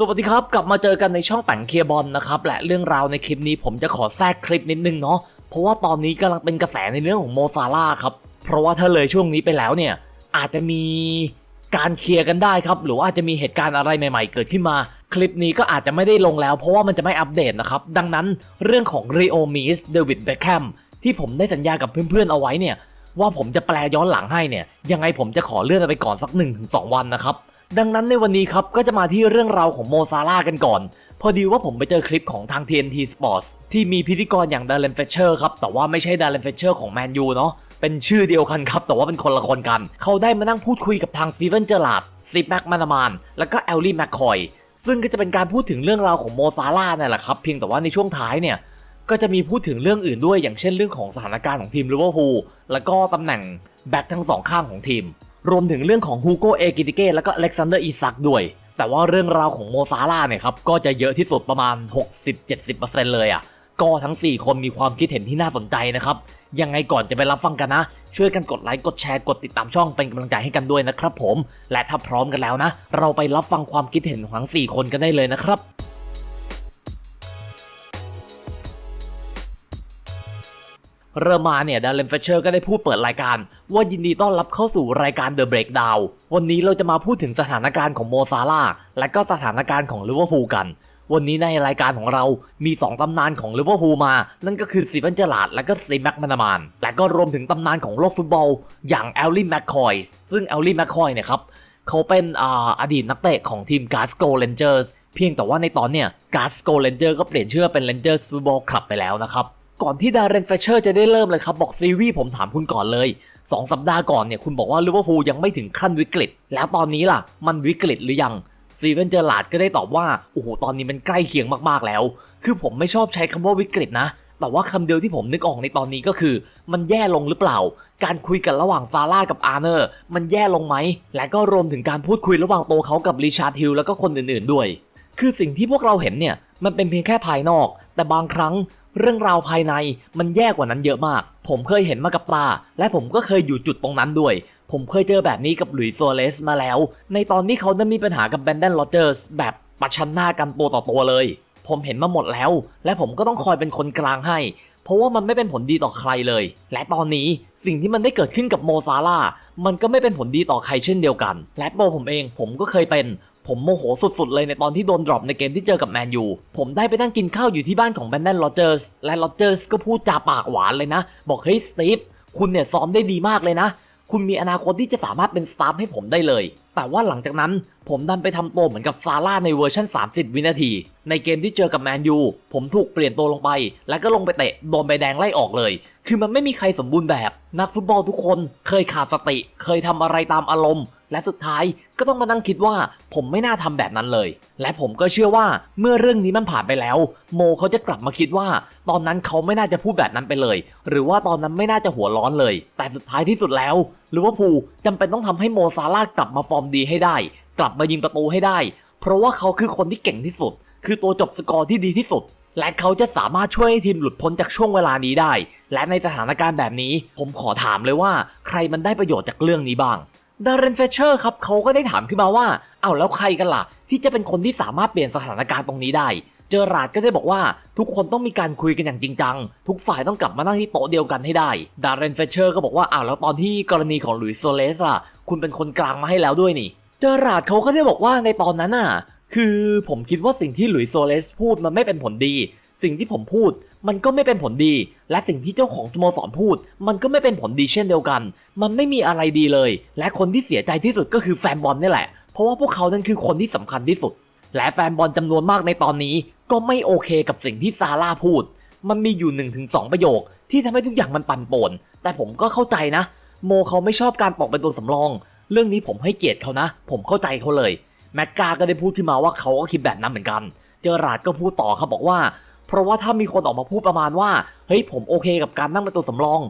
สวัสดีครับ กลับมาเจอกันในช่องแป่งเคลียร์บอลนะครับและเรื่องราวในคลิปนี้ผมจะขอแทรกคลิปนิดนึงเนาะเพราะว่าตอนนี้กำลังเป็นกระแสในเรื่องของโมซาร่าครับ เพราะว่าถ้าเลยช่วงนี้ไปแล้วเนี่ย อาจจะมีการเคลียร์กันได้ครับ หรือว่าอาจจะมีเหตุการณ์อะไรใหม่ ๆ เกิดขึ้นมา คลิปนี้ก็อาจจะไม่ได้ลงแล้ว เพราะว่ามันจะไม่อัปเดตนะครับ ดังนั้นเรื่องของ r ีโอมิสเดวิดเบคแฮมที่ผมได้สัญญากับเพื่อนๆเอาไว้เนี่ย ว่าผมจะแปลย้อนหลังให้เนี่ย ยังไงผมจะขอเลื่อนไปก่อนสัก1-2วันนะครับ ดังนั้นในวันนี้ครับก็จะมาที่เรื่องราวของโมซาร่ากันก่อน พอดีว่าผมไปเจอคลิปของทาง TNT Sports ที่มีพิธีกรอย่างดาร์เลนเฟเชอร์ครับ แต่ว่าไม่ใช่ดาร์เลนเฟเชอร์ของแมนยูเนาะเป็นชื่อเดียวกันครับ แต่ว่าเป็นคนละคนกัน เขาได้มานั่งพูดคุยกับทางซีเวนเจอร์ลาดซิปแม็กมานามาน แล้วก็แอลลี่แมคคอยซึ่งก็จะเป็นการพูดถึงเรื่องราวของโมซาร่าเนี่ยแหละครับเพียงแต่ว่าในช่วงท้ายเนี่ยก็จะมีพูดถึงเรื่องอื่นด้วยอย่างเช่นเรื่องของสถานการณ์ของทีมลิเวอร์พูลแล้วก็ตำแหน่งแบ็คทั้งสองข้างของทีม รวมถึงเรื่องของฮูโกเอกิติเก้แล้วก็อเล็กซานเดอร์อีซักด้วย แต่ว่าเรื่องราวของโมซาร่าเนี่ยครับ ก็จะเยอะที่สุดประมาณ 60-70%เลยอะก็ทั้ง 4 คนมีความคิดเห็นที่น่าสนใจนะครับ ยังไงก่อนจะไปรับฟังกันนะ ช่วยกันกดไลค์ กดแชร์ กดติดตามช่องเป็นกำลังใจให้กันด้วยนะครับผม และถ้าพร้อมกันแล้วนะ เราไปรับฟังความคิดเห็นของทั้ง 4 คนกันได้เลยนะครับ เริ่มมาเนี่ยดาร์เลนเฟเชอร์ก็ได้พูดเปิดรายการ ว่ายินดีต้อนรับเข้าสู่รายการ The Breakdown วันนี้เราจะมาพูดถึงสถานการณ์ของโมซาร่าและก็สถานการณ์ของลิเวอร์พูลกัน วันนี้ในรายการของเรามี 2 ตำนานของลิเวอร์พูลมา นั่นก็คือซีเวนเจอร์ลาดและก็ซีแม็กมานามานและก็รวมถึงตำนานของโลกฟุตบอล อย่างแอลลี่แมคคอยส์ซึ่งแอลลี่แมคคอยเนี่ยครับเขาเป็นออดีตนักเตะของทีม Glasgow Rangers เพียงแต่ว่าในตอนเนี่ย Glasgow Rangers ก็เปลี่ยนชื่อเป็น Rangers Football Club ไปแล้วนะครับ ก่อนที่ดาร์เรนเฟเชอร์จะได้เริ่มเลยครับ บอกซีวีส์ผมถามคุณก่อนเลย 2 สัปดาห์ก่อนเนี่ยคุณบอกว่าลิเวอร์พูลยังไม่ถึงขั้นวิกฤต แล้วตอนนี้ล่ะ มันวิกฤตหรือยังซีเวนเจอร์ลาดก็ได้ตอบว่า โอ้โห ตอนนี้มันใกล้เคียงมากๆแล้ว คือผมไม่ชอบใช้คำว่าวิกฤตนะ แต่ว่าคำเดียวที่ผมนึกออกในตอนนี้ก็คือ มันแย่ลงหรือเปล่า การคุยกันระหว่างซาร่ากับอาร์เนอร์ มันแย่ลงไหม และก็รวมถึงการพูดคุยระหว่างตัวเขากับริชาร์ดฮิลแล้วก็คนอื่นๆด้วย คือสิ่งที่พวกเราเห็นเนี่ย มันเป็นเพียงแค่ภายนอก แต่บางครั้ง เรื่องราวภายในมันแย่กว่านั้นเยอะมาก ผมเคยเห็นมากับตา และผมก็เคยอยู่จุดตรงนั้นด้วย ผมเคยเจอแบบนี้กับหลุยส์โซเลสมาแล้ว ในตอนที่เขานั้มีปัญหากับแบนเดนโรเจอร์สแบบประชันหน้ากันตัวต่อตัวเลย ผมเห็นมาหมดแล้ว และผมก็ต้องคอยเป็นคนกลางให้ เพราะว่ามันไม่เป็นผลดีต่อใครเลย และตอนนี้สิ่งที่มันได้เกิดขึ้นกับโมซาร่ามันก็ไม่เป็นผลดีต่อใครเช่นเดียวกัน และตัวผมเองผมก็เคยเป็น ผมโมโหสุดๆเลยในตอนที่โดนดรอปในเกมที่เจอกับแมนยู ผมได้ไปนั่งกินข้าวอยู่ที่บ้านของแบนแดนโรเจอร์ส และโรเจอร์สก็พูดจาปากหวานเลยนะ บอกเฮ้ยสตีฟ คุณเนี่ยซ้อมได้ดีมากเลยนะ คุณมีอนาคตที่จะสามารถเป็นสตาฟให้ผมได้เลย แต่ว่าหลังจากนั้นผมดันไปทำตัวเหมือนกับซาร่าในเวอร์ชัน 30 วินาที ในเกมที่เจอกับแมนยูผมถูกเปลี่ยนตัวลงไป แล้วก็ลงไปเตะโดนใบแดงไล่ออกเลย คือมันไม่มีใครสมบูรณ์แบบ นักฟุตบอลทุกคนเคยขาดสติ เคยทำอะไรตามอารมณ์ และสุดท้ายก็ต้องมานั่งคิดว่าผมไม่น่าทำแบบนั้นเลย และผมก็เชื่อว่าเมื่อเรื่องนี้มันผ่านไปแล้ว โมเขาจะกลับมาคิดว่า ตอนนั้นเขาไม่น่าจะพูดแบบนั้นไปเลย หรือว่าตอนนั้นไม่น่าจะหัวร้อนเลย แต่สุดท้ายที่สุดแล้วลิเวอร์พูลจำเป็นต้องทำให้โมซาร่ากลับมาฟอร์มดีให้ได้ กลับมายิงประตูให้ได้ เพราะว่าเขาคือคนที่เก่งที่สุด คือตัวจบสกอร์ที่ดีที่สุด และเขาจะสามารถช่วยให้ทีมหลุดพ้นจากช่วงเวลานี้ได้ และในสถานการณ์แบบนี้ ผมขอถามเลยว่า ใครมันได้ประโยชน์จากเรื่องนี้บ้างดาร์เรนเฟเชอร์ครับเขาก็ได้ถามขึ้นมาว่า เอาแล้วใครกันล่ะ ที่จะเป็นคนที่สามารถเปลี่ยนสถานการณ์ตรงนี้ได้ เจอราดก็ได้บอกว่าทุกคนต้องมีการคุยกันอย่างจริงจัง ทุกฝ่ายต้องกลับมานั่งที่โต๊ะเดียวกันให้ได้ ดาร์เรนเฟเชอร์ก็บอกว่าอ้าวแล้วตอนที่กรณีของหลุยส์โซเลสล่ะ คุณเป็นคนกลางมาให้แล้วด้วยนี่ เจอราดเขาก็ได้บอกว่าในตอนนั้นน่ะ คือผมคิดว่าสิ่งที่หลุยส์โซเลสพูดมันไม่เป็นผลดี สิ่งที่ผมพูดมันก็ไม่เป็นผลดี และสิ่งที่เจ้าของสโมสรพูด มันก็ไม่เป็นผลดีเช่นเดียวกัน มันไม่มีอะไรดีเลย และคนที่เสียใจที่สุดก็คือแฟนบอลนี่แหละ เพราะว่าพวกเขานั่นคือคนที่สำคัญที่สุด และแฟนบอลจำนวนมากในตอนนี้ ก็ไม่โอเคกับสิ่งที่ซาร่าพูด มันมีอยู่1-2ประโยค ที่ทำให้ทุกอย่างมันปั่นป่วน แต่ผมก็เข้าใจนะ โมเขาไม่ชอบการตกเป็นตัวสำรอง เรื่องนี้ผมให้เกียรติเขานะ ผมเข้าใจเขาเลย แม็กกาก็ได้พูดขึ้นมาว่าเขาก็คิดแบบนั้นเหมือนกัน เจอราดก็พูดต่อครับบอกว่า เพราะว่าถ้ามีคนออกมาพูดประมาณว่า เฮ้ยผมโอเคกับการนั่งเป็นตัวสำรอง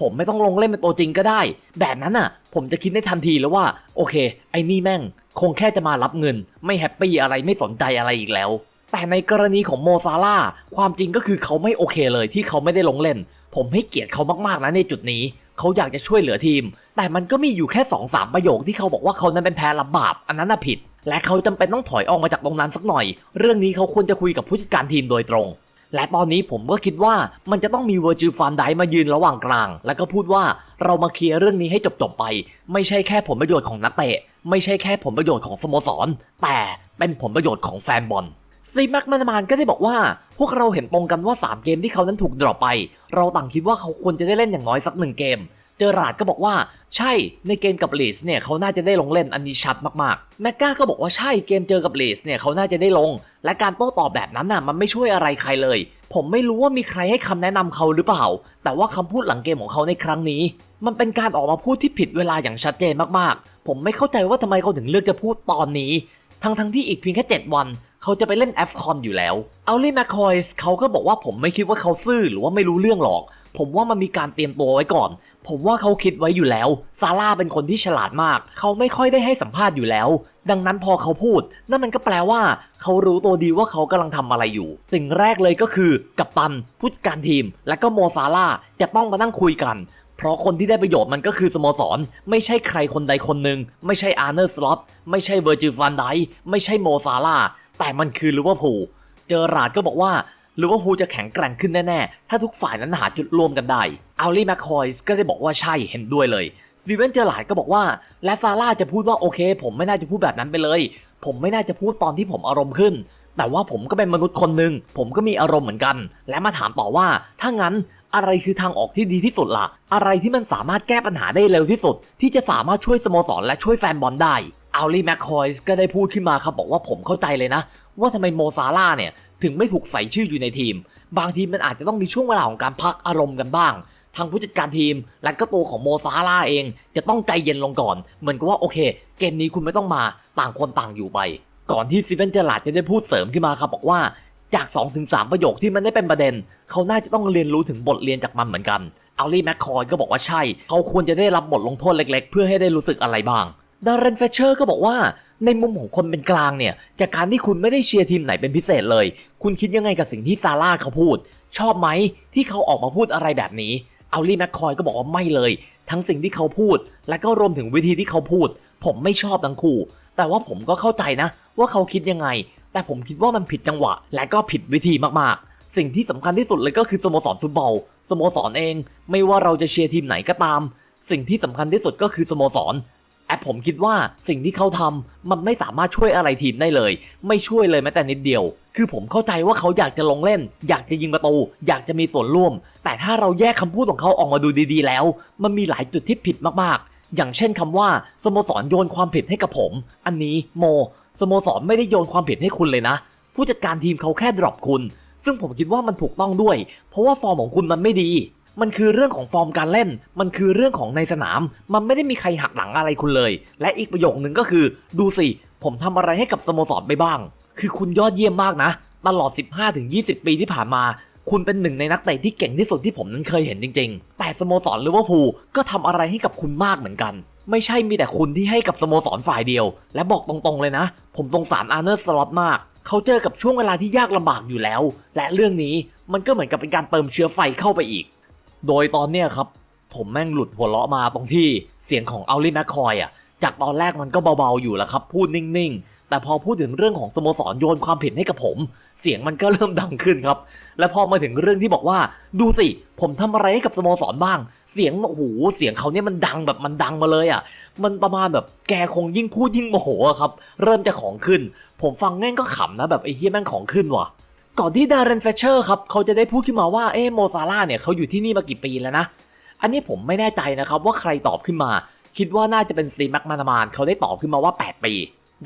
ผมไม่ต้องลงเล่นเป็นตัวจริงก็ได้ แบบนั้นอะ ผมจะคิดได้ทันทีแล้วว่า โอเค ไอ้นี่แม่ง คงแค่จะมารับเงิน ไม่แฮปปี้อะไรไม่สนใจอะไรอีกแล้ว แต่ในกรณีของโมซาร่าความจริงก็คือเขาไม่โอเคเลยที่เขาไม่ได้ลงเล่น ผมให้เกียรติเขามากๆนะในจุดนี้ เขาอยากจะช่วยเหลือทีม แต่มันก็มีอยู่แค่2อสประโยคที่เขาบอกว่าเขานั้นเป็นแพ้รับบาปอันนั้นน่ะผิด และเขาจำเป็นต้องถอยออกมาจากตรงนั้นสักหน่อย เรื่องนี้เขาควรจะคุยกับผู้จัดการทีมโดยตรง และตอนนี้ผมก็คิดว่ามันจะต้องมีเวอร์จิลฟานไดมายืนระหว่างกลาง แล้วก็พูดว่าเรามาเคลียร์เรื่องนี้ให้จบๆไป ไม่ใช่แค่ผลประโยชน์ของนักเตะ ไม่ใช่แค่ผลประโยชน์ของสโมสร แต่เป็นผลประโยชน์ของแฟนบอล ซีแม็กมานามานก็ได้บอกว่า พวกเราเห็นตรงกันว่า 3 เกมที่เขานั้นถูกดรอปไป เราต่างคิดว่าเขาควรจะได้เล่นอย่างน้อยสักหนึ่งเกม เจอราร์ดก็บอกว่าใช่ในเกมกับเลสเนี่ยเขาน่าจะได้ลงเล่นอันนี้ชัดมากๆ แมกกาก็บอกว่าใช่เกมเจอกับเลสเนี่ยเขาน่าจะได้ลง และการโต้ตอบแบบนั้นน่ะมันไม่ช่วยอะไรใครเลย ผมไม่รู้ว่ามีใครให้คำแนะนำเขาหรือเปล่า แต่ว่าคำพูดหลังเกมของเขาในครั้งนี้ มันเป็นการออกมาพูดที่ผิดเวลาอย่างชัดเจนมากๆ ผมไม่เข้าใจว่าทำไมเขาถึงเลือกจะพูดตอนนี้ ทั้งทั้งๆที่อีกเพียงแค่ 7 วัน เขาจะไปเล่น f c o n อนอยู่แล้ว เอาลี่แมคคอยส์เขาก็บอกว่าผมไม่คิดว่าเขาซื่อหรือว่าไม่รู้เรื่องหรอก ผมว่ามันมีการเตรียมตัวไว้ก่อน ผมว่าเขาคิดไว้อยู่แล้ว ซาร่าเป็นคนที่ฉลาดมาก เขาไม่ค่อยได้ให้สัมภาษณ์อยู่แล้ว ดังนั้นพอเขาพูด นั่นมันก็แปลว่า เขารู้ตัวดีว่าเขากำลังทำอะไรอยู่ สิ่งแรกเลยก็คือ กัปตันผู้จัดการทีม และก็โมซาร่าจะต้องมานั่งคุยกันเพราะคนที่ได้ประโยชน์มันก็คือสโมสร ไม่ใช่ใครคนใดคนหนึ่ง ไม่ใช่อาร์เนอร์สล็อตไม่ใช่เวอร์จิลฟันไดไม่ใช่โมซาร่า แต่มันคือลิเวอร์พูลเจอราดก็บอกว่าลิเวอร์พูลจะแข็งแกร่งขึ้นแน่ๆ ถ้าทุกฝ่ายนั้นหาจุดร่วมกันได้อัลลี่แมคคอยส์ก็ได้บอกว่าใช่เห็นด้วยเลยซีเวนเจอร์ลาดก็บอกว่า และซาร่าจะพูดว่าโอเค ผมไม่น่าจะพูดแบบนั้นไปเลย ผมไม่น่าจะพูดตอนที่ผมอารมณ์ขึ้น แต่ว่าผมก็เป็นมนุษย์คนหนึ่งผมก็มีอารมณ์เหมือนกัน และมาถามต่อว่า ถ้างั้นอะไรคือทางออกที่ดีที่สุดล่ะ อะไรที่มันสามารถแก้ปัญหาได้เร็วที่สุด ที่จะสามารถช่วยสโมสรและช่วยแฟนบอลได้ อัลลี่แมคคอยส์ก็ได้พูดขึ้นมาครับบอกว่าผมเข้าใจเลยนะ ว่าทำไมโมซาร่าเนี่ยถึงไม่ถูกใส่ชื่ออยู่ในทีม บางทีมันอาจจะต้องมีช่วงเวลาของการพักอารมณ์กันบ้าง ทางผู้จัดการทีม และก็ตัวของโมซาร่าเอง จะต้องใจเย็นลงก่อน เหมือนกับว่าโอเค เกมนี้คุณไม่ต้องมาต่างคนต่างอยู่ไป ก่อนที่ซีเวนเจอร์ลาดจะได้พูดเสริมขึ้นมาครับบอกว่าจาก 2-3 ประโยคที่มันได้เป็นประเด็น เขาน่าจะต้องเรียนรู้ถึงบทเรียนจากมันเหมือนกัน อัลลี่แมคคอยก็บอกว่าใช่ เขาควรจะได้รับบทลงโทษเล็กๆ เพื่อให้ได้รู้สึกอะไรบ้าง ดาร์เรนเฟเชอร์ก็บอกว่า ในมุมของคนเป็นกลางเนี่ย จากการที่คุณไม่ได้เชียร์ทีมไหนเป็นพิเศษเลย คุณคิดยังไงกับสิ่งที่ซาร่าเขาพูด ชอบไหมที่เขาออกมาพูดอะไรแบบนี้เอัลลี่แมคคอยก็บอกว่าไม่เลย ทั้งสิ่งที่เขาพูด และก็รวมถึงวิธีที่เขาพูด ผมไม่ชอบทั้งคู่ แต่ว่าผมก็เข้าใจนะ ว่าเขาคิดยังไง แต่ผมคิดว่ามันผิดจังหวะ และก็ผิดวิธีมากๆ สิ่งที่สำคัญที่สุดเลยก็คือสโมสรฟุตบอลสโมสรเอง ไม่ว่าเราจะเชียร์ทีมไหนก็ตาม สิ่งที่สำคัญที่สุดก็คือสโมสร แอปผมคิดว่าสิ่งที่เขาทำมันไม่สามารถช่วยอะไรทีมได้เลย ไม่ช่วยเลยแม้แต่นิดเดียว คือผมเข้าใจว่าเขาอยากจะลงเล่น อยากจะยิงประตู อยากจะมีส่วนร่วม แต่ถ้าเราแยกคำพูดของเขาออกมาดูดีๆแล้ว มันมีหลายจุดที่ผิดมากๆ อย่างเช่นคำว่าสโมสรโยนความผิดให้กับผม อันนี้โมสโมสรไม่ได้โยนความผิดให้คุณเลยนะ ผู้จัดการทีมเขาแค่ดรอปคุณ ซึ่งผมคิดว่ามันถูกต้องด้วย เพราะว่าฟอร์มของคุณมันไม่ดี มันคือเรื่องของฟอร์มการเล่น มันคือเรื่องของในสนาม มันไม่ได้มีใครหักหลังอะไรคุณเลย และอีกประโยคนึงก็คือ ดูสิ ผมทำอะไรให้กับสโมสรไปบ้าง คือคุณยอดเยี่ยมมากนะ ตลอด 15-20 ปีที่ผ่านมา คุณเป็นหนึ่งในนักเตะที่เก่งที่สุดที่ผมนั้นเคยเห็นจริง ๆ แต่สโมสรลิเวอร์พูลก็ทำอะไรให้กับคุณมากเหมือนกันไม่ใช่มีแต่คุณที่ให้กับสโมสรฝ่ายเดียว และบอกตรงๆเลยนะ ผมสงสารอาร์เนอร์สล็อตมาก เขาเจอกับช่วงเวลาที่ยากลำบากอยู่แล้ว และเรื่องนี้มันก็เหมือนกับเป็นการเติมเชื้อไฟเข้าไปอีก โดยตอนเนี้ยครับ ผมแม่งหลุดหัวเราะมาตรงที่เสียงของอัลลี่แมคคอยอะ จากตอนแรกมันก็เบาๆอยู่แหละครับ พูดนิ่งๆ แต่พอพูดถึงเรื่องของสโมสรโยนความผิดให้กับผม เสียงมันก็เริ่มดังขึ้นครับ และพอมาถึงเรื่องที่บอกว่า ดูสิ ผมทำอะไรให้กับสโมสรบ้าง เสียงโอ้โหเสียงเขาเนี่ยมันดังแบบมันดังมาเลยอะ มันประมาณแบบแกคงยิ่งพูดยิ่งโมโหครับ เริ่มจะของขึ้น ผมฟังแม่งก็ขำนะแบบไอ้เฮียแม่งของขึ้นว่ะ ก่อนที่ดาร์เรนเฟเชอร์ครับเขาจะได้พูดขึ้นมาว่าเอโมซาร่าเนี่ยเขาอยู่ที่นี่มากี่ปีแล้วนะ อันนี้ผมไม่แน่ใจนะครับว่าใครตอบขึ้นมา คิดว่าน่าจะเป็นซีแม็กมานามานเขาได้ตอบขึ้นมาว่า 8 ปี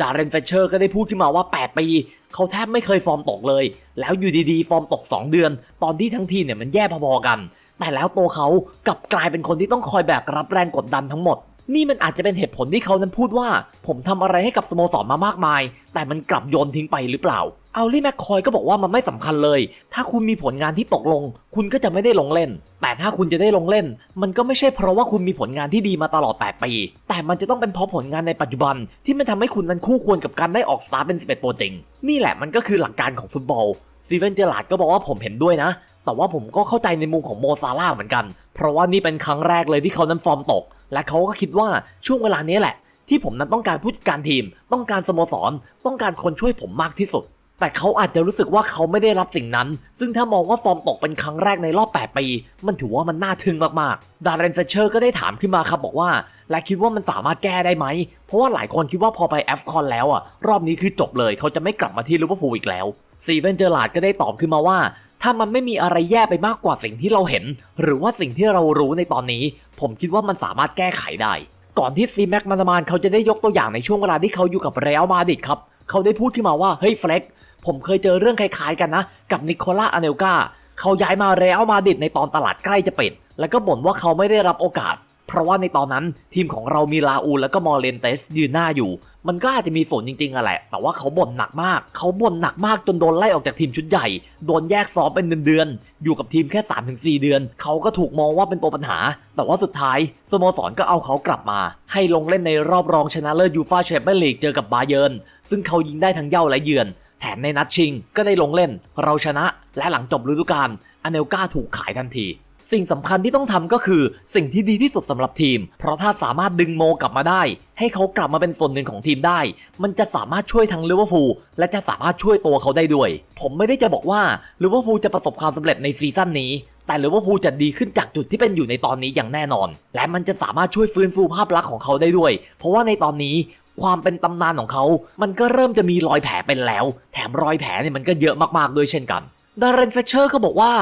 ดาร์เรนเฟเชอร์ก็ได้พูดขึ้นมาว่า 8 ปี เขาแทบไม่เคยฟอร์มตกเลย แล้วอยู่ดีๆ ฟอร์มตก 2 เดือน ตอนที่ทั้งทีมเนี่ยมันแย่พอๆกัน แต่แล้วตัวเขากลับกลายเป็นคนที่ต้องคอยแบกรับแรงกดดันทั้งหมด นี่มันอาจจะเป็นเหตุผลที่เขานั้นพูดว่า ผมทำอะไรให้กับสโมสรมามากมาย แต่มันกลับโยนทิ้งไปหรือเปล่า เอาลี่แมคคอยก็บอกว่ามันไม่สำคัญเลย ถ้าคุณมีผลงานที่ตกลง คุณก็จะไม่ได้ลงเล่น แต่ถ้าคุณจะได้ลงเล่น มันก็ไม่ใช่เพราะว่าคุณมีผลงานที่ดีมาตลอด 8 ปี แต่มันจะต้องเป็นเพราะผลงานในปัจจุบัน ที่มันทำให้คุณนั้นคู่ควรกับการได้ออกสตาร์เป็น 11 ตัวจริง นี่แหละมันก็คือหลักการของฟุตบอลซีเวนเจอร์ลาดก็บอกว่าผมเห็นด้วยนะ แต่ว่าผมก็เข้าใจในมุมของโมซาร่าเหมือนกัน เพราะว่านี่เป็นครั้งแรกเลยที่เขานั้นฟอร์มตก และเขาก็คิดว่าช่วงเวลานี้แหละ ที่ผมนั้นต้องการผู้จัดการทีม ต้องการสโมสร ต้องการคนช่วยผมมากที่สุด แต่เขาอาจจะรู้สึกว่าเขาไม่ได้รับสิ่งนั้น ซึ่งถ้ามองว่าฟอร์มตกเป็นครั้งแรกในรอบ 8 ปี มันถือว่ามันน่าทึ่งมากๆ ดาร์เรนเฟเชอร์ก็ได้ถามขึ้นมาครับบอกว่า และคิดว่ามันสามารถแก้ได้ไหม เพราะว่าหลายคนคิดว่าพอไปแอฟคอนแล้วอะรอบนี้คือจบเลย เขาจะไม่กลับมาที่ลิเวอร์พูลอีกแล้วซีเวนเจอร์ลาดก็ได้ตอบขึ้นมาว่า ถ้ามันไม่มีอะไรแย่ไปมากกว่าสิ่งที่เราเห็น หรือว่าสิ่งที่เรารู้ในตอนนี้ ผมคิดว่ามันสามารถแก้ไขได้ ก่อนที่ซีแม็กมันมานเขาจะได้ยกตัวอย่างในช่วงเวลาที่เขาอยู่กับเรอัลมาดริดครับ เขาได้พูดขึ้นมาว่าเฮ้ยเฟล็กผมเคยเจอเรื่องคล้ายๆกันนะ กับนิโคล่าอเนลกาเขาย้ายมาเรอัลมาดริดในตอนตลาดใกล้จะปิด แล้วก็บ่นว่าเขาไม่ได้รับโอกาส เพราะว่าในตอนนั้นทีมของเรามีลาอูแล้วก็มอร์เลนเตสยืนหน้าอยู่ มันก็อาจจะมีส่วนจริงๆอะแหละ แต่ว่าเขาบ่นหนักมาก เขาบ่นหนักมากจนโดนไล่ออกจากทีมชุดใหญ่ โดนแยกซ้อมเป็นเดือนๆ อยู่กับทีมแค่ 3-4 เดือน เขาก็ถูกมองว่าเป็นตัวปัญหา แต่ว่าสุดท้ายสโมสรก็เอาเขากลับมา ให้ลงเล่นในรอบรองชนะเลิศยูฟ่าแชมเปี้ยนลีกเจอกับบาเยิร์น ซึ่งเขายิงได้ทั้งเย้าและเยือน แถมในนัดชิงก็ได้ลงเล่น เราชนะ และหลังจบฤดูกาลอเนลกาถูกขายทันที สิ่งสำคัญที่ต้องทำก็คือสิ่งที่ดีที่สุดสำหรับทีม เพราะถ้าสามารถดึงโมกลับมาได้ ให้เขากลับมาเป็นส่วนหนึ่งของทีมได้ มันจะสามารถช่วยทั้งลิเวอร์พูลและจะสามารถช่วยตัวเขาได้ด้วย ผมไม่ได้จะบอกว่าลิเวอร์พูลจะประสบความสำเร็จในซีซั่นนี้ แต่ลิเวอร์พูลจะดีขึ้นจากจุดที่เป็นอยู่ในตอนนี้อย่างแน่นอน และมันจะสามารถช่วยฟื้นฟูภาพลักษณ์ของเขาได้ด้วย เพราะว่าในตอนนี้ความเป็นตำนานของเขา มันก็เริ่มจะมีรอยแผลเป็นแล้ว แถมรอยแผลเนี่ยมันก็เยอะมากๆด้วยเช่นกันดาร์เรนเฟเชอร์ก็บอกว่า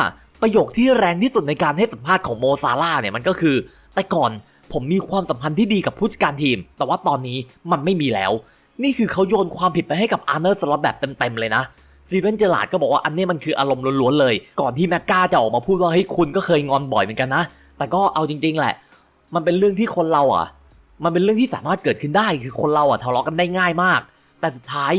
ประโยคที่แรงที่สุดในการให้สัมภาษณ์ของโมซาร่าเนี่ยมันก็คือ แต่ก่อนผมมีความสัมพันธ์ที่ดีกับผู้จัดการทีม แต่ว่าตอนนี้มันไม่มีแล้ว นี่คือเขาโยนความผิดไปให้กับอาร์เนอร์สล็อตแบบเต็มๆเลยนะซีเวนเจอร์ลาดก็บอกว่าอันนี้มันคืออารมณ์ล้วนๆเลย ก่อนที่แม็กกาจะออกมาพูดว่าเฮ้ยคุณก็เคยงอนบ่อยเหมือนกันนะ แต่ก็เอาจริง ๆ แหละ มันเป็นเรื่องที่คนเราอะ มันเป็นเรื่องที่สามารถเกิดขึ้นได้ คือคนเราอะทะเลาะกันได้ง่ายมาก แต่สุดท้าย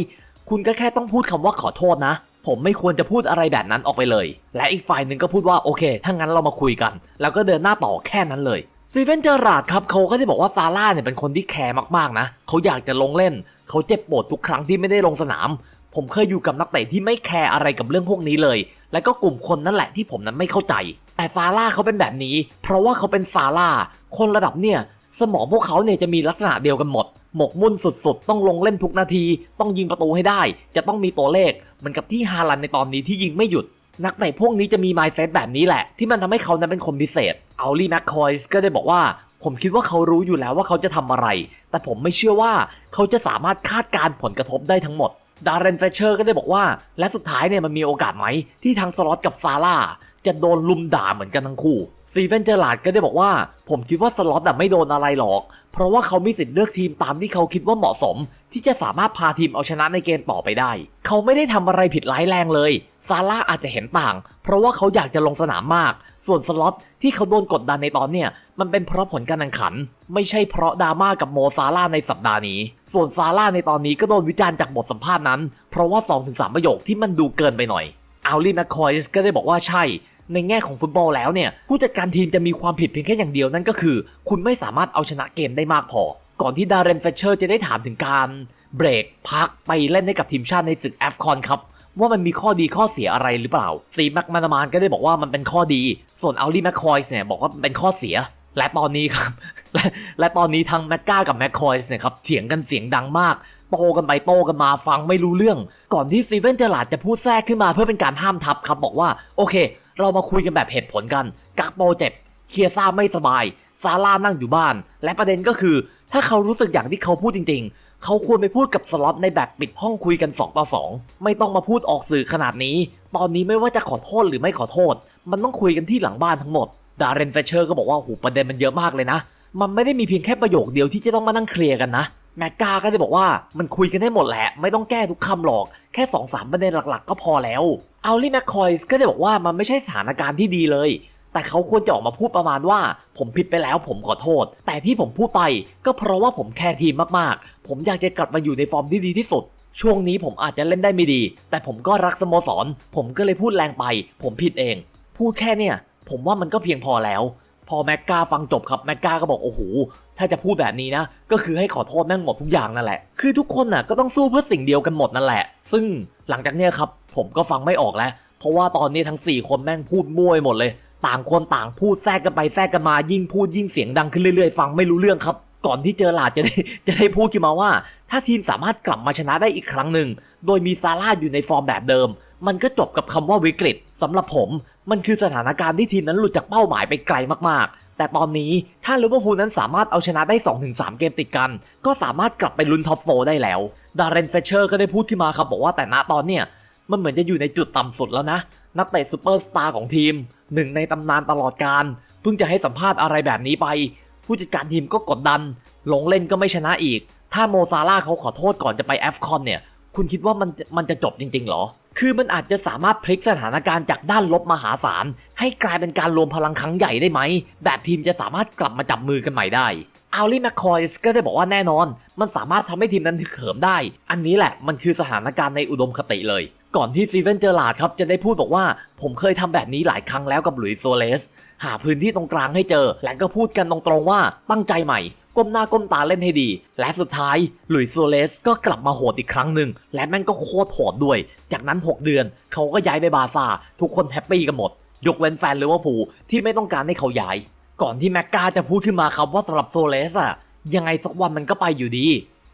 คุณก็แค่ต้องพูดคำว่าขอโทษนะ ผมไม่ควรจะพูดอะไรแบบนั้นออกไปเลย และอีกฝ่ายหนึ่งก็พูดว่าโอเค ถ้างั้นเรามาคุยกัน แล้วก็เดินหน้าต่อแค่นั้นเลยซีเวนเจอราดครับเขาก็ได้บอกว่าซาร่าเนี่ยเป็นคนที่แคร์มากๆนะเขาอยากจะลงเล่น เขาเจ็บปวดทุกครั้งที่ไม่ได้ลงสนาม ผมเคยอยู่กับนักเตะที่ไม่แคร์อะไรกับเรื่องพวกนี้เลย และก็กลุ่มคนนั่นแหละที่ผมนั้นไม่เข้าใจ แต่ซาร่าเขาเป็นแบบนี้ เพราะว่าเขาเป็นซาร่าคนระดับเนี่ยสมองพวกเขาเนี่ยจะมีลักษณะเดียวกันหมด หมกมุ่นสุดๆ ต้องลงเล่นทุกนาที ต้องยิงประตูให้ได้ จะต้องมีตัวเลข เหมือนกับที่ฮาลันในตอนนี้ที่ยิงไม่หยุด นักเตะพวกนี้จะมีมายเซตแบบนี้แหละ ที่มันทำให้เขานั้นเป็นคนพิเศษเอาลี่แมคคอยส์ก็ได้บอกว่า ผมคิดว่าเขารู้อยู่แล้วว่าเขาจะทำอะไร แต่ผมไม่เชื่อว่าเขาจะสามารถคาดการผลกระทบได้ทั้งหมดดาร์เรนเฟเชอร์ก็ได้บอกว่า และสุดท้ายเนี่ยมันมีโอกาสไหมที่ทางสล็อตกับซาร่าจะโดนลุมด่าเหมือนกันทั้งคู่ ซีเวนเจอร์ลาดก็ได้บอกว่า ผมคิดว่าสล็อตอะไม่โดนอะไรหรอก เพราะว่าเขามีสิทธิ์เลือกทีมตามที่เขาคิดว่าเหมาะสม ที่จะสามารถพาทีมเอาชนะในเกมต่อไปได้ เขาไม่ได้ทำอะไรผิดร้ายแรงเลย ซาร่าอาจจะเห็นต่าง เพราะว่าเขาอยากจะลงสนามมาก ส่วนสล็อตที่เขาโดนกดดันในตอนเนี้ยมันเป็นเพราะผลการแข่งขัน ไม่ใช่เพราะดราม่ากับโมซาร่าในสัปดาห์นี้ ส่วนซาร่าในตอนนี้ก็โดนวิจารณ์จากบทสัมภาษณ์นั้น เพราะว่า 2-3 ประโยคที่มันดูเกินไปหน่อยอัลลี่แมคคอยส์ก็ได้บอกว่าใช่ ในแง่ของฟุตบอลแล้วเนี่ย ผู้จัดการทีมจะมีความผิดเพียงแค่อย่างเดียวนั่นก็คือ คุณไม่สามารถเอาชนะเกมได้มากพอ ก่อนที่ดาร์เรนเฟเชอร์จะได้ถามถึงการเบรกพักไปเล่นให้กับทีมชาติในศึกแอฟคอนครับว่ามันมีข้อดีข้อเสียอะไรหรือเปล่า ซีแม็กมานามานก็ได้บอกว่ามันเป็นข้อดี ส่วนอัลลี่แมคคอยส์เนี่ยบอกว่าเป็นข้อเสีย และตอนนี้ครับ และและตอนนี้ทั้งแม็กกากับแมคคอยส์เนี่ยครับเถียงกันเสียงดังมาก โตกันไปโตกันมาฟังไม่รู้เรื่อง ก่อนที่ซีเว่นเจอร์ลาดจะพูดแทรกขึ้นมาเพื่อเป็นการห้ามทับครับบอกว่าโอเค เรามาคุยกันแบบเหตุผลกัน กักโปเจ็บ เคียซ่าไม่สบาย ซาร่านั่งอยู่บ้าน และประเด็นก็คือ ถ้าเขารู้สึกอย่างที่เขาพูดจริง ๆ เขาควรไปพูดกับสล็อตในแบบปิดห้องคุยกัน 2 ต่อ 2 ไม่ต้องมาพูดออกสื่อขนาดนี้ ตอนนี้ไม่ว่าจะขอโทษหรือไม่ขอโทษ มันต้องคุยกันที่หลังบ้านทั้งหมด ดาร์เรนเฟเชอร์ก็บอกว่าหูประเด็นมันเยอะมากเลยนะ มันไม่ได้มีเพียงแค่ประโยคเดียวที่จะต้องมานั่งเคลียร์กันนะ แมกกาก็ได้บอกว่ามันคุยกันได้หมดแหละ ไม่ต้องแก้ทุกคำหรอก แค่2อสามประเด็นหลักๆ ก็พอแล้วเอาลี่แมคคอยส์ก็ได้บอกว่ามันไม่ใช่สถานการณ์ที่ดีเลย แต่เขาควรจะออกมาพูดประมาณว่า ผมผิดไปแล้วผมขอโทษ แต่ที่ผมพูดไปก็เพราะว่าผมแคร์ทีมมากๆ ผมอยากจะกลับมาอยู่ในฟอร์มที่ดีที่สุด ช่วงนี้ผมอาจจะเล่นได้ไม่ดี แต่ผมก็รักสโมสร ผมก็เลยพูดแรงไป ผมผิดเอง พูดแค่เนี่ย ผมว่ามันก็เพียงพอแล้ว พอแม็กกาฟังจบครับแม็กกาก็บอกโอ้โหถ้าจะพูดแบบนี้นะ ก็คือให้ขอโทษแม่งหมดทุกอย่างนั่นแหละ คือทุกคนน่ะก็ต้องสู้เพื่อสิ่งเดียวกันหมดนั่นแหละ ซึ่งหลังจากเนี้ยครับผมก็ฟังไม่ออกแล้ว เพราะว่าตอนนี้ทั้ง 4 คนแม่งพูดมั่วหมดเลย ต่างคนต่างพูดแทรกกันไปแทรกกันมายิ่งพูดยิ่งเสียงดังขึ้นเรื่อยๆ ฟังไม่รู้เรื่องครับ ก่อนที่เจอหลาดจะได้จะได้พูดขึ้นมาว่า ถ้าทีมสามารถกลับมาชนะได้อีกครั้งหนึ่งโดยมีซาร่าอยู่ในฟอร์มแบบเดิม มันก็จบกับคำว่าวิกฤตสำหรับผม มันคือสถานการณ์ที่ทีมนั้นหลุดจากเป้าหมายไปไกลมากๆ แต่ตอนนี้ถ้าลิเวอร์พูลนั้นสามารถเอาชนะได้ 2-3 เกมติดกัน ก็สามารถกลับไปลุ้นท็อปโฟได้แล้ว ดาร์เรนเฟเชอร์ก็ได้พูดขึ้นมาครับบอกว่าแต่ณตอนเนี้ยมันเหมือนจะอยู่ในจุดต่ำสุดแล้วนะ นักเตะซูเปอร์สตาร์ของทีมหนึ่งในตำนานตลอดการเพิ่งจะให้สัมภาษณ์อะไรแบบนี้ไป ผู้จัดการทีมก็กดดัน ลงเล่นก็ไม่ชนะอีก ถ้าโมซาร่าเขาขอโทษก่อนจะไปแอฟคอนเนี่ย คุณคิดว่ามันมันจะจบจริงๆหรอ คือมันอาจจะสามารถพลิกสถานการณ์จากด้านลบมหาศาล ให้กลายเป็นการรวมพลังครั้งใหญ่ได้ไหม แบบทีมจะสามารถกลับมาจับมือกันใหม่ได้อัลลี่แมคคอยส์ก็ได้บอกว่าแน่นอน มันสามารถทำให้ทีมนั้นถึกเหิมได้ อันนี้แหละมันคือสถานการณ์ในอุดมคติเลย ก่อนที่ซีเวนเจอร์ลาดครับจะได้พูดบอกว่า ผมเคยทำแบบนี้หลายครั้งแล้วกับหลุยส์โซเลส หาพื้นที่ตรงกลางให้เจอ และก็พูดกันตรงๆว่าตั้งใจใหม่ ก้มหน้าก้มตาเล่นให้ดี และสุดท้ายหลุยส์โซเลสก็กลับมาโหดอีกครั้งหนึ่ง และแม่งก็โคตรโหดด้วย จากนั้น 6 เดือน เขาก็ย้ายไปบาร์ซ่า ทุกคนแฮปปี้กันหมด ยกเว้นแฟนลิเวอร์พูลที่ไม่ต้องการให้เขาย้าย ก่อนที่แม็กกาจะพูดขึ้นมาครับว่าสำหรับโซเลสอะยังไงสักวันมันก็ไปอยู่ดี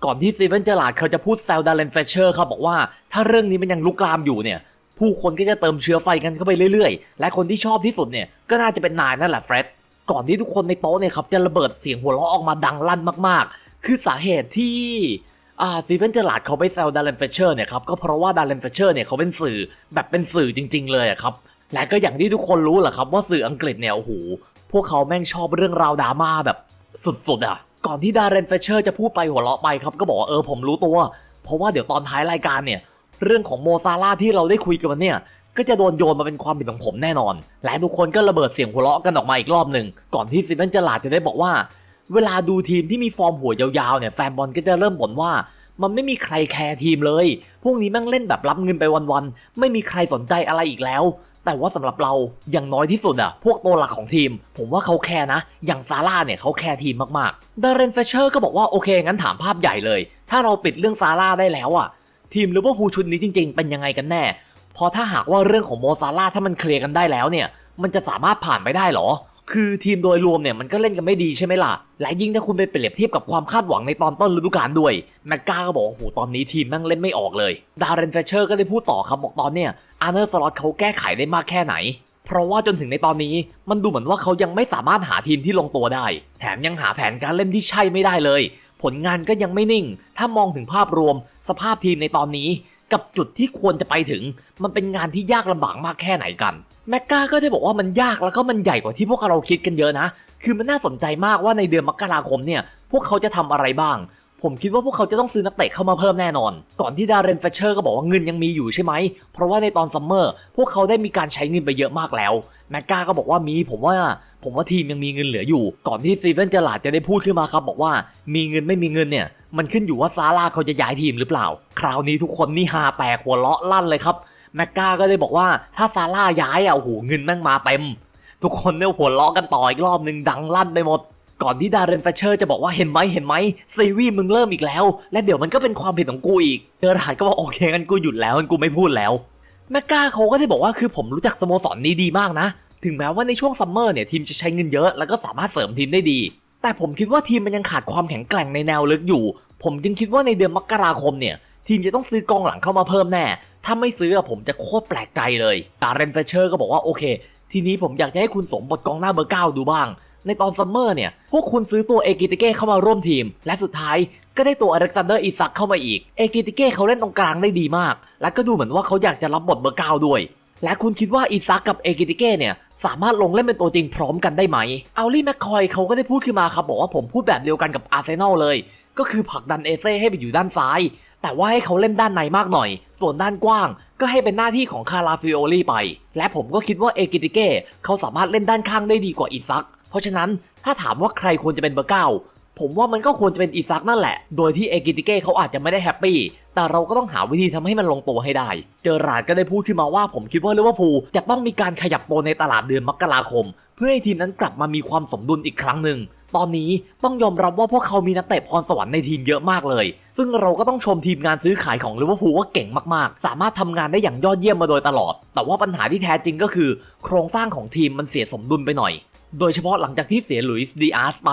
ก่อนที่ซีเวนเจอร์ลาดเขาจะพูดแซวดาเลนเฟเชอร์ครับบอกว่า ถ้าเรื่องนี้มันยังลุกลามอยู่เนี่ยผู้คนก็จะเติมเชื้อไฟกันเข้าไปเรื่อยๆ และคนที่ชอบที่สุดเนี่ยก็น่าจะเป็นนายนั่นแหละเฟร็ด ก่อนที่ทุกคนในโต๊ะเนี่ยครับจะระเบิดเสียงหัวเราะออกมาดังลั่นมากๆ คือสาเหตุที่อ่าซีเวนเจอร์ลาดเขาไปแซวดาเลนเฟเชอร์เนี่ยครับก็เพราะว่าดาเลนเฟเชอร์เนี่ยเขาเป็นสื่อแบบเป็นสื่อจริง ๆ เลยอะครับและก็อย่างที่ทุกคนรู้แหละครับว่าสื่ออังกฤษเนี่ยโอ้โหพวกเขาแม่งชอบเรื่องราวดราม่าแบบสุดๆอะก่อนที่ดาเรนเฟเชอร์จะพูดไปหัวเราะไปครับก็บอกว่าเออผมรู้ตัว เพราะว่าเดี๋ยวตอนท้ายรายการเนี่ย เรื่องของโมซาร่าที่เราได้คุยกันเนี่ย ก็จะโดนโยนมาเป็นความผิดของผมแน่นอน และทุกคนก็ระเบิดเสียงหัวเราะกันออกมาอีกรอบหนึ่งก่อนที่ซินเนเจอร์ลาดจะได้บอกว่า เวลาดูทีมที่มีฟอร์มหัวยาวๆเนี่ยแฟนบอลก็จะเริ่มบ่นว่ามันไม่มีใครแคร์ทีมเลย พวกนี้แม่งเล่นแบบรับเงินไปวันๆ ไม่มีใครสนใจอะไรอีกแล้ว แต่ว่าสำหรับเรา อย่างน้อยที่สุดอะพวกตัวหลักของทีม ผมว่าเขาแคร์นะ อย่างซาร่าเนี่ยเขาแคร์ทีมมากๆดาเรนเฟเชอร์ก็บอกว่าโอเค งั้นถามภาพใหญ่เลย ถ้าเราปิดเรื่องซาร่าได้แล้วอะทีมลิเวอร์พูลชุดนี้จริงๆ เป็นยังไงกันแน่ เพราะถ้าหากว่าเรื่องของโมซาร่าถ้ามันเคลียร์กันได้แล้วเนี่ย มันจะสามารถผ่านไปได้หรอ คือทีมโดยรวมเนี่ยมันก็เล่นกันไม่ดีใช่ไหมล่ะ และยิ่งถ้าคุณไปเปรียบเทียบกับความคาดหวังในตอนต้นฤดูกาลด้วยแม็กกาก็บอกว่าโหตอนนี้ทีมนั่งเล่นไม่ออกเลย ดาร์เรนเฟเชอร์ก็ได้พูดต่อครับบอกตอนเนี่ยอาร์เนอร์สล็อตเขาแก้ไขได้มากแค่ไหนเพราะว่าจนถึงในตอนนี้มันดูเหมือนว่าเขายังไม่สามารถหาทีมที่ลงตัวได้ แถมยังหาแผนการเล่นที่ใช่ไม่ได้เลย ผลงานก็ยังไม่นิ่ง ถ้ามองถึงภาพรวม สภาพทีมในตอนนี้ กับจุดที่ควรจะไปถึง มันเป็นงานที่ยากลำบากมากแค่ไหนกันแมกกาก็ได้บอกว่ามันยากแล้วก็มันใหญ่กว่าที่พวกเราคิดกันเยอะนะ คือมันน่าสนใจมากว่าในเดือนมกราคมเนี่ย พวกเขาจะทำอะไรบ้าง ผมคิดว่าพวกเขาจะต้องซื้อนักเตะเข้ามาเพิ่มแน่นอน ก่อนที่ดาร์เรนเฟเชอร์ก็บอกว่าเงินยังมีอยู่ใช่ไหม เพราะว่าในตอนซัมเมอร์พวกเขาได้มีการใช้เงินไปเยอะมากแล้ว แมกกาก็บอกว่ามี ผมว่า ผมว่าทีมยังมีเงินเหลืออยู่ ก่อนที่ซีเวนเจอร์ลาดจะได้พูดขึ้นมาครับบอกว่า มีเงินไม่มีเงินเนี่ย มันขึ้นอยู่ว่าซาร่าเขาจะย้ายทีมหรือเปล่า คราวนี้ทุกคนนี่ฮาแตกหัวเราะลั่นเลยครับแมกกาก็ได้บอกว่าถ้าซาร่าย้ายอะโอ้โหเงินแม่งมาเต็ม ทุกคนเนี่ยหัวเราะกันต่ออีกรอบหนึ่งดังลั่นไปหมด ก่อนที่ดาร์เรนเฟเชอร์จะบอกว่าเห็นไหมเห็นไหมซีวีมึงเริ่มอีกแล้ว และเดี๋ยวมันก็เป็นความผิดของกูอีกเดอร์ราดก็บอกโอเคงั้นกูหยุดแล้วงั้นกูไม่พูดแล้วแมกกาเขาก็ได้บอกว่าคือผมรู้จักสโมสรนี้ดีมากนะ ถึงแม้ว่าในช่วงซัมเมอร์เนี่ยทีมจะใช้เงินเยอะแล้วก็สามารถเสริมทีมได้ดี แต่ผมคิดว่าทีมมันยังขาดความแข็งแกร่งในแนวลึกอยู่ ผมจึงคิดว่าในเดือนมกราคมเนี่ย ทีมจะต้องซื้อกองหลังเข้ามาเพิ่มแน่ ถ้าไม่ซื้อผมจะโคตรแปลกใจเลยดาร์เรนเฟเชอร์ก็บอกว่าโอเค ทีนี้ผมอยากจะให้คุณสมบทกองหน้าเบอร์เก้าดูบ้าง ในตอนซัมเมอร์เนี่ย พวกคุณซื้อตัวเอกิติเก้เข้ามาร่วมทีม และสุดท้ายก็ได้ตัวอเล็กซานเดอร์อิซักเข้ามาอีก เอกิติเก้เขาเล่นตรงกลางได้ดีมาก และก็ดูเหมือนว่าเขาอยากจะรับบทเบอร์เก้าด้วย และคุณคิดว่าอิซักกับเอกิติเก้เนี่ยสามารถลงเล่นเป็นตัวจริงพร้อมกันได้ไหมอัลลี่แมคคอยเขาก็ได้พูดขึ้นมาครับบอกว่าผมพูดแบบเดียวกันกับอาร์เซนอลเลย ก็คือผลักดันเอเซ่ให้ไปอยู่ด้านซ้าย แต่ว่าให้เขาเล่นด้านในมากหน่อย ส่วนด้านกว้าง ก็ให้เป็นหน้าที่ของคาราฟิโอลี่ไป และผมก็คิดว่าเอกิติเก้เขาสามารถเล่นด้านข้างได้ดีกว่าอิซัก เพราะฉะนั้นถ้าถามว่าใครควรจะเป็นเบอร์เก้าผมว่ามันก็ควรจะเป็นอิซักนั่นแหละ โดยที่เอกิติเก้เขาอาจจะไม่ได้แฮปปี้ แต่เราก็ต้องหาวิธีทำให้มันลงตัวให้ได้ เจอราร์ดก็ได้พูดขึ้นมาว่าผมคิดว่าลิเวอร์พูลจะต้องมีการขยับตัวในตลาดเดือนมกราคม เพื่อให้ทีมนั้นกลับมามีความสมดุลอีกครั้งหนึ่งตอนนี้ต้องยอมรับว่าพวกเขามีนักเตะพรสวรรค์ในทีมเยอะมากเลย ซึ่งเราก็ต้องชมทีมงานซื้อขายของลิเวอร์พูลว่าเก่งมากๆ สามารถทำงานได้อย่างยอดเยี่ยมมาโดยตลอด แต่ว่าปัญหาที่แท้จริงก็คือ โครงสร้างของทีมมันเสียสมดุลไปหน่อย โดยเฉพาะหลังจากที่เสียหลุยส์ดีอาร์สไป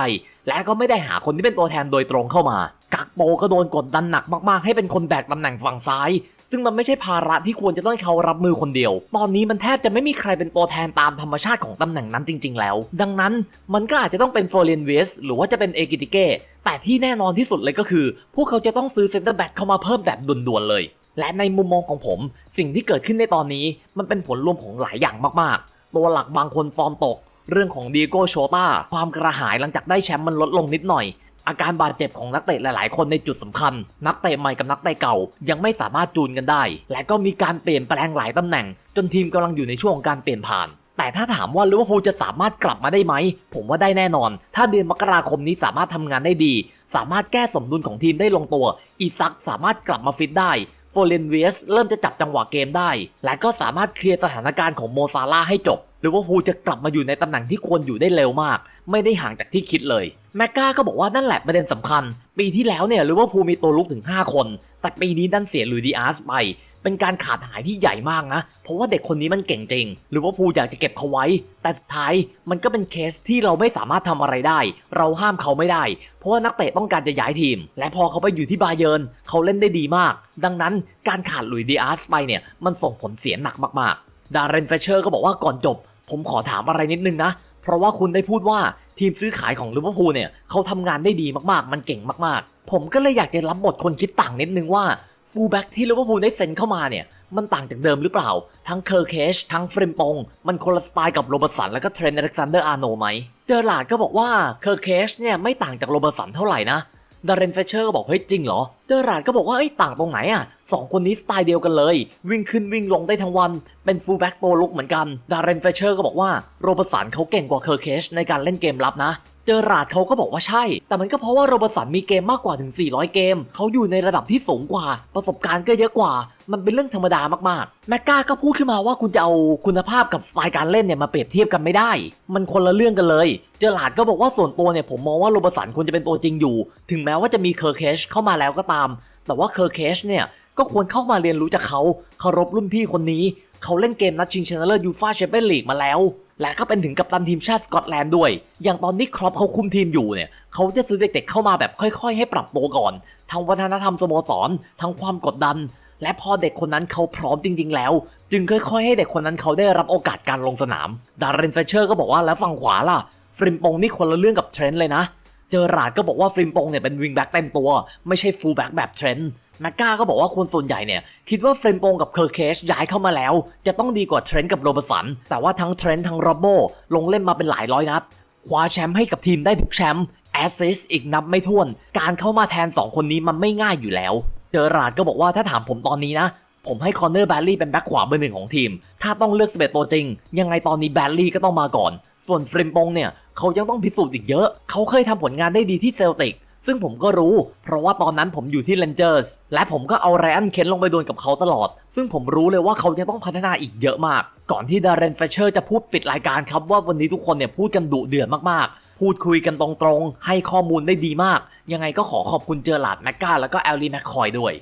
และก็ไม่ได้หาคนที่เป็นตัวแทนโดยตรงเข้ามา กักโปก็โดนกดดันหนักมากๆ ให้เป็นคนแบกตำแหน่งฝั่งซ้าย ซึ่งมันไม่ใช่ภาระที่ควรจะต้องเขารับมือคนเดียว ตอนนี้มันแทบจะไม่มีใครเป็นตัวแทนตามธรรมชาติของตำแหน่งนั้นจริง ๆ แล้ว ดังนั้นมันก็อาจจะต้องเป็นโฟเรนเวสหรือว่าจะเป็นเอกิติเก้แต่ที่แน่นอนที่สุดเลยก็คือ พวกเขาจะต้องซื้อเซนเตอร์แบ็กเข้ามาเพิ่มแบบด่วนๆเลย และในมุมมองของผม สิ่งที่เกิดขึ้นในตอนนี้ มันเป็นผลรวมของหลายอย่างมากๆ ตัวหลักบางคนฟอร์มตก เรื่องของดีโก้โชตาความกระหายหลังจากได้แชมป์มันลดลงนิดหน่อย อาการบาดเจ็บของนักเตะหลาย ๆ คนในจุดสำคัญ นักเตะใหม่กับนักเตะเก่า ยังไม่สามารถจูนกันได้ และก็มีการเปลี่ยนแปลงหลายตำแหน่ง จนทีมกำลังอยู่ในช่วงของการเปลี่ยนผ่านแต่ถ้าถามว่าลิเวอร์พูลจะสามารถกลับมาได้ไหม ผมว่าได้แน่นอน ถ้าเดือนมกราคมนี้สามารถทำงานได้ดี สามารถแก้สมดุลของทีมได้ลงตัว อีซักสามารถกลับมาฟิตได้ โฟเรนเวสเริ่มจะจับจังหวะเกมได้ และก็สามารถเคลียร์สถานการณ์ของโมซาลาให้จบ ลิเวอร์พูลจะกลับมาอยู่ในตำแหน่งที่ควรอยู่ได้เร็วมาก ไม่ได้ห่างจากที่คิดเลย แมกกาก็บอกว่านั่นแหละประเด็นสำคัญ ปีที่แล้วเนี่ยลิเวอร์พูลมีตัวลุกถึง 5 คน แต่ปีนี้ดันเสียลุยดิอาร์สไป เป็นการขาดหายที่ใหญ่มากนะ เพราะว่าเด็กคนนี้มันเก่งจริงหรือว่าพูลอยากจะเก็บเขาไว้ แต่สุดท้ายมันก็เป็นเคสที่เราไม่สามารถทำอะไรได้ เราห้ามเขาไม่ได้ เพราะว่านักเตะต้องการจะย้ายทีม และพอเขาไปอยู่ที่บาเยิร์นเขาเล่นได้ดีมาก ดังนั้นการขาดลุยดิอาร์สไปเนี่ยมันส่งผลเสียหนักมากๆดาร์เรนเฟเชอร์ก็บอกว่าก่อนจบ ผมขอถามอะไรนิดนึงนะ เพราะว่าคุณได้พูดว่าทีมซื้อขายของลิเวอร์พูลเนี่ยเขาทำงานได้ดีมากๆ มันเก่งมากๆ ผมก็เลยอยากจะรับบทคนคิดต่างนิดนึงว่าฟูลแบ็กที่ลิเวอร์พูลได้เซ็นเข้ามาเนี่ย มันต่างจากเดิมหรือเปล่า ทั้งเคอร์เคชทั้งเฟรมปง มันคนละสไตล์กับโรเบิร์ตสัน แล้วก็เทรนต์อเล็กซานเดอร์อาร์โนไหม เจอร์ลาดก็บอกว่าเคอร์เคชเนี่ยไม่ต่างจากโรเบิร์ตสันเท่าไหร่นะ ดาร์เรนเฟเชอร์ก็บอกเฮ้ยจริงเหรอ เจอราดก็บอกว่าเอ้ยต่างตรงไหนอะสองคนนี้สไตล์เดียวกันเลย วิ่งขึ้นวิ่งลงได้ทั้งวัน เป็นฟูลแบ็กตัวลุกเหมือนกัน ดาร์เรนเฟเชอร์ก็บอกว่าโรเบสันเขาเก่งกว่าเคอร์เคชในการเล่นเกมรับนะ เจอราดเขาก็บอกว่าใช่ แต่มันก็เพราะว่าโรบสันมีเกมมากกว่าถึง 400 เกม เขาอยู่ในระดับที่สูงกว่า ประสบการณ์ก็เยอะกว่า มันเป็นเรื่องธรรมดามากๆ แมกกาก็พูดขึ้นมาว่าคุณจะเอาคุณภาพกับสไตล์การเล่นเนี่ยมาเปรียบเทียบกันไม่ได้ มันคนละเรื่องกันเลย เจอราดก็บอกว่าส่วนตัวเนี่ยผมมองว่าโรบสันควรจะเป็นตัวจริงอยู่ ถึงแม้ว่าจะมีเคอร์เคชเข้ามาแล้วก็ตาม แต่ว่าเคอร์เคชเนี่ยก็ควรเข้ามาเรียนรู้จากเขาเคารพรุ่นพี่คนนี้ เขาเล่นเกมนัดชิงชนะเลิศยูฟ่าแชมเปี้ยนลีกมาแล้ว และก็เป็นถึงกัปตันทีมชาติสกอตแลนด์ด้วย อย่างตอนนี้ครอปเขาคุมทีมอยู่เนี่ย เขาจะซื้อเด็กๆเข้ามาแบบค่อยๆ ให้ปรับตัวก่อน ทั้งวัฒนธรรมสโมสร ทั้งความกดดัน และพอเด็กคนนั้นเขาพร้อมจริง ๆ แล้ว จึงค่อย ๆ ให้เด็กคนนั้นเขาได้รับโอกาสการลงสนาม ดาร์เรนเฟเชอร์ก็บอกว่าแล้วฝั่งขวาล่ะ ฟริมปงนี่คนละเรื่องกับเทรนต์เลยนะ เจอราร์ดก็บอกว่าฟริมปงเนี่ยเป็นวิงแบ็กเต็มตัว ไม่ใช่ฟูลแบ็กแบบเทรนต์ แมกกาก็บอกว่าคนส่วนใหญ่เนี่ย คิดว่าเฟรมโปงกับเคอร์เคชย้ายเข้ามาแล้ว จะต้องดีกว่าเทรนต์กับโรเบร์สัน แต่ว่าทั้งเทรนต์ทั้งโรบโบลงเล่นมาเป็นหลายร้อยนัด คว้าแชมป์ให้กับทีมได้ทุกแชมป์แอสซิสอีกนับไม่ถ้วน การเข้ามาแทน 2 คนนี้มันไม่ง่ายอยู่แล้ว เจอราร์ดก็บอกว่าถ้าถามผมตอนนี้นะ ผมให้คอนเนอร์แบลลี่เป็นแบ็คขวาเบอร์หนึ่งของทีม ถ้าต้องเลือก11ตัวจริง ยังไงตอนนี้แบลลี่ก็ต้องมาก่อน ส่วนเฟรมปงเนี่ยเขายังต้องพิสูจน์อีกเยอะ เขาเคยทำผลงานได้ดีที่เซลติก ซึ่งผมก็รู้ เพราะว่าตอนนั้นผมอยู่ที่เลนเจอร์สและผมก็เอาไรอันเคนลงไปโดนกับเขาตลอด ซึ่งผมรู้เลยว่าเขาจะต้องพัฒนาอีกเยอะมาก ก่อนที่ดาร์เรนเฟเชอร์จะพูดปิดรายการครับว่าวันนี้ทุกคนเนี่ยพูดกันดุเดือดมากๆ พูดคุยกันตรงๆ ให้ข้อมูลได้ดีมาก ยังไงก็ขอขอบคุณเจอร์ลาดแมกกาแล้วก็แอลลี่แมคคอยด้วย